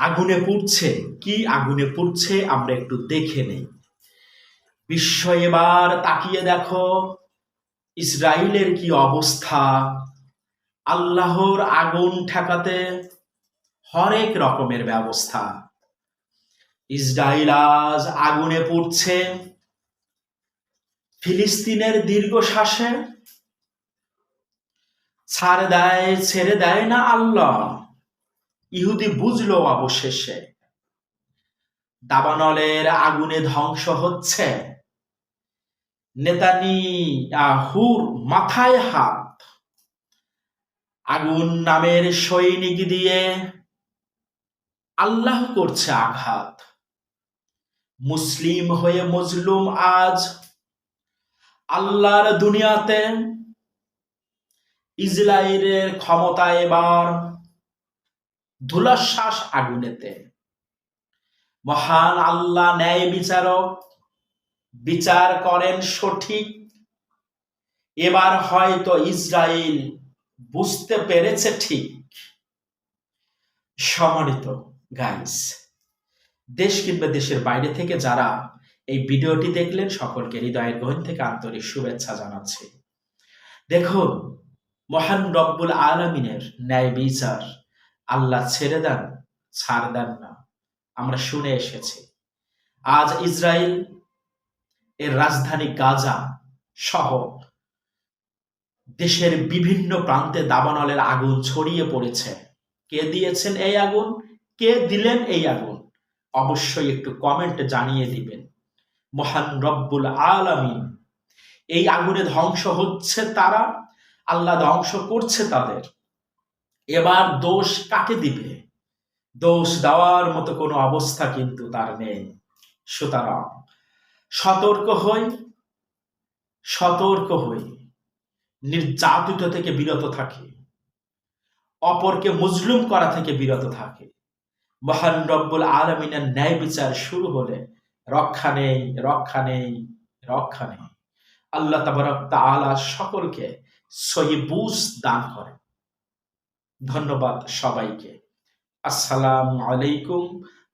আগুনে পুড়ছে, কি আগুনে পুড়ছে আমরা একটু দেখে নেই। বিশ্ব এবার তাকিয়ে দেখো ইসরায়েলের কি অবস্থা? আল্লাহর আগুন ঠেকাতে হরেক রকমের ব্যবস্থা। ইসরায়েল আজ আগুনে পুড়ছে, ফিলিস্তিনের দীর্ঘশ্বাসে। ছাড় দেয়, ছেড়ে দেয় না আল্লাহ? ইহুদি বুঝলো অবশেষে। দাবানলের আগুনে ধ্বংস হচ্ছে। নেতানি আহুর মাথায় হাত। আগুন নামের সৈনিক দিয়ে আল্লাহ করছে আঘাত। মুসলিম হয়ে মজলুম আজ। আল্লাহর দুনিয়াতে ইসরায়েলের ক্ষমতা এবার ধুলাশ্বাস আগুনেতে। মহান আল্লাহ ন্যায় বিচারক, বিচার করেন সঠিক। এবার হয়তো ইসরায়েল বুঝতে পেরেছে ঠিক। সম্মানিত গাইস দেশ কিংবা দেশের বাইরে থেকে যারা এই ভিডিওটি দেখলেন, সকলকে হৃদয়ের গহীন থেকে আন্তরিক শুভেচ্ছা জানাচ্ছি। দেখুন, মহান রব্বুল আলমিনের ন্যায় বিচার। আল্লাহ ছেড়ে দেন, ছাড় দেন না। আমরা শুনে এসেছি। আজ ইসরায়েল এর রাজধানী গাজা সহ দেশের বিভিন্ন প্রান্তে দাবানলের আগুন ছড়িয়ে পড়েছে। কে দিয়েছেন এই আগুন? কে দিলেন এই আগুন? অবশ্যই একটু কমেন্ট জানিয়ে দিবেন। মহান রব্বুল আলামিন, এই আগুনে ধ্বংস হচ্ছে তারা? আল্লাহ ধ্বংস করছে তাদের। এবার দোষ কাকে দিবে? দোষ দেওয়ার মতো কোনো অবস্থা কিন্তু তার নেই। সুতরাং সতর্ক হই সতর্ক হই, নির্যাতিত থেকে বিরত থাকে, অপরকে মুজলুম করা থেকে বিরত থাকে। মহান রব্বুল আলমিনের ন্যায় বিচার শুরু হলে রক্ষা নেই রক্ষা নেই রক্ষা নেই। আল্লাহ তাবারক তাআলা সকলকে সহিবুজ দান করে ধন্যবাদ সবাইকে। আসসালামু আলাইকুম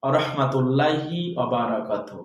রহমতুল্লাহি অবারাকাতুহ